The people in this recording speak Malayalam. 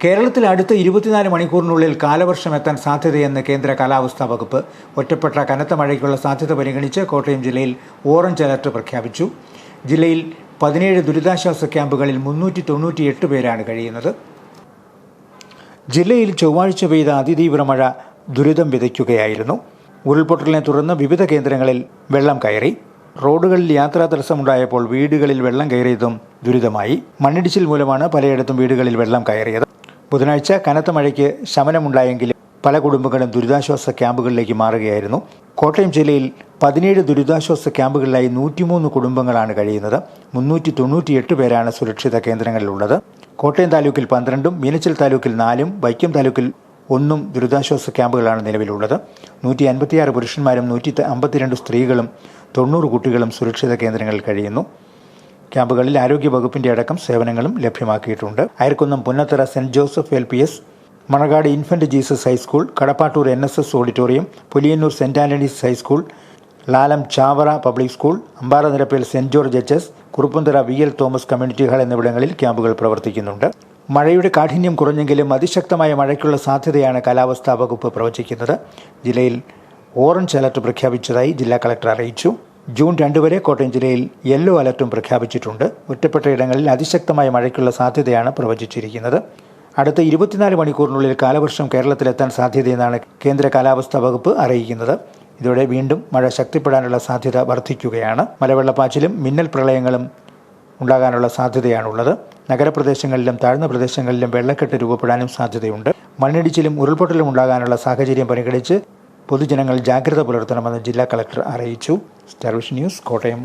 കേരളത്തിൽ അടുത്ത ഇരുപത്തിനാല് മണിക്കൂറിനുള്ളിൽ കാലവർഷം എത്താൻ സാധ്യതയെന്ന് കേന്ദ്ര കാലാവസ്ഥാ വകുപ്പ് ഒറ്റപ്പെട്ട കനത്ത മഴയ്ക്കുള്ള സാധ്യത പരിഗണിച്ച് കോട്ടയം ജില്ലയിൽ ഓറഞ്ച് അലർട്ട് പ്രഖ്യാപിച്ചു. ജില്ലയിൽ പതിനേഴ് ദുരിതാശ്വാസ ക്യാമ്പുകളിൽ മുന്നൂറ്റി തൊണ്ണൂറ്റിയെട്ട് പേരാണ് കഴിയുന്നത്. ജില്ലയിൽ ചൊവ്വാഴ്ച പെയ്ത അതിതീവ്ര മഴ ദുരിതം വിതയ്ക്കുകയായിരുന്നു. ഉരുൾപൊട്ടലിനെ തുടർന്ന് വിവിധ കേന്ദ്രങ്ങളിൽ വെള്ളം കയറി. റോഡുകളിൽ യാത്രാ തടസ്സമുണ്ടായപ്പോൾ വീടുകളിൽ വെള്ളം കയറിയതും ദുരിതമായി. മണ്ണിടിച്ചിൽ മൂലമാണ് പലയിടത്തും വീടുകളിൽ വെള്ളം കയറിയത്. ബുധനാഴ്ച കനത്ത മഴയ്ക്ക് ശമനമുണ്ടായെങ്കിലും പല കുടുംബങ്ങളും ദുരിതാശ്വാസ ക്യാമ്പുകളിലേക്ക് മാറുകയായിരുന്നു. കോട്ടയം ജില്ലയിൽ പതിനേഴ് ദുരിതാശ്വാസ ക്യാമ്പുകളിലായി നൂറ്റിമൂന്ന് കുടുംബങ്ങളാണ് കഴിയുന്നത്. മുന്നൂറ്റി തൊണ്ണൂറ്റിയെട്ട് പേരാണ് സുരക്ഷിത കേന്ദ്രങ്ങളിലുള്ളത്. കോട്ടയം താലൂക്കിൽ പന്ത്രണ്ടും മീനച്ചിൽ താലൂക്കിൽ നാലും വൈക്കം താലൂക്കിൽ ഒന്നും ദുരിതാശ്വാസ ക്യാമ്പുകളാണ് നിലവിലുള്ളത്. നൂറ്റി അൻപത്തിയാറ് പുരുഷന്മാരും നൂറ്റി അമ്പത്തിരണ്ട് സ്ത്രീകളും തൊണ്ണൂറ് കുട്ടികളും സുരക്ഷിത കേന്ദ്രങ്ങളിൽ കഴിയുന്നു. ക്യാമ്പുകളിൽ ആരോഗ്യ വകുപ്പിന്റെ അടക്കം സേവനങ്ങളും ലഭ്യമാക്കിയിട്ടുണ്ട്. Ayarkunnam Punnathara saint Joseph L P S Manakad infant Jesus high school Kadappattoor N S S auditorium Puliyannoor saint Antony's high school Lalam Chavara public school Ambaranirappel saint George H S Kuruppanthara V L Thomas community hall എന്നിവിടങ്ങളിൽ ക്യാമ്പുകൾ പ്രവർത്തിക്കുന്നുണ്ട്. മഴയുടെ കാഠിന്യം കുറഞ്ഞെങ്കിലും അതിശക്തമായ മഴയ്ക്കുള്ള സാധ്യതയാണ് കാലാവസ്ഥാ വകുപ്പ് പ്രവചിക്കുന്നത്. ജില്ലയിൽ ഓറഞ്ച് അലർട്ട് പ്രഖ്യാപിച്ചതായി ജില്ലാ കളക്ടർ അറിയിച്ചു. ജൂൺ രണ്ട് വരെ കോട്ടയം ജില്ലയിൽ യെല്ലോ അലർട്ടും പ്രഖ്യാപിച്ചിട്ടുണ്ട്. ഒറ്റപ്പെട്ട ഇടങ്ങളിൽ അതിശക്തമായ മഴയ്ക്കുള്ള സാധ്യതയാണ് പ്രവചിച്ചിരിക്കുന്നത്. അടുത്ത ഇരുപത്തിനാല് മണിക്കൂറിനുള്ളിൽ കാലവർഷം കേരളത്തിലെത്താൻ സാധ്യതയെന്നാണ് കേന്ദ്ര കാലാവസ്ഥാ വകുപ്പ് അറിയിക്കുന്നത്. ഇതോടെ വീണ്ടും മഴ ശക്തിപ്പെടാനുള്ള സാധ്യത വർദ്ധിക്കുകയാണ്. മലവെള്ളപ്പാച്ചിലും മിന്നൽ പ്രളയങ്ങളും ഉണ്ടാകാനുള്ള സാധ്യതയാണുള്ളത്. നഗരപ്രദേശങ്ങളിലും താഴ്ന്ന പ്രദേശങ്ങളിലും വെള്ളക്കെട്ട് രൂപപ്പെടാനും സാധ്യതയുണ്ട്. മണ്ണിടിച്ചിലും ഉരുൾപൊട്ടലും ഉണ്ടാകാനുള്ള സാഹചര്യം പരിഗണിച്ച് പൊതുജനങ്ങൾ ജാഗ്രത പുലർത്തണമെന്ന് ജില്ലാ കളക്ടർ അറിയിച്ചു. Star news Kottayam.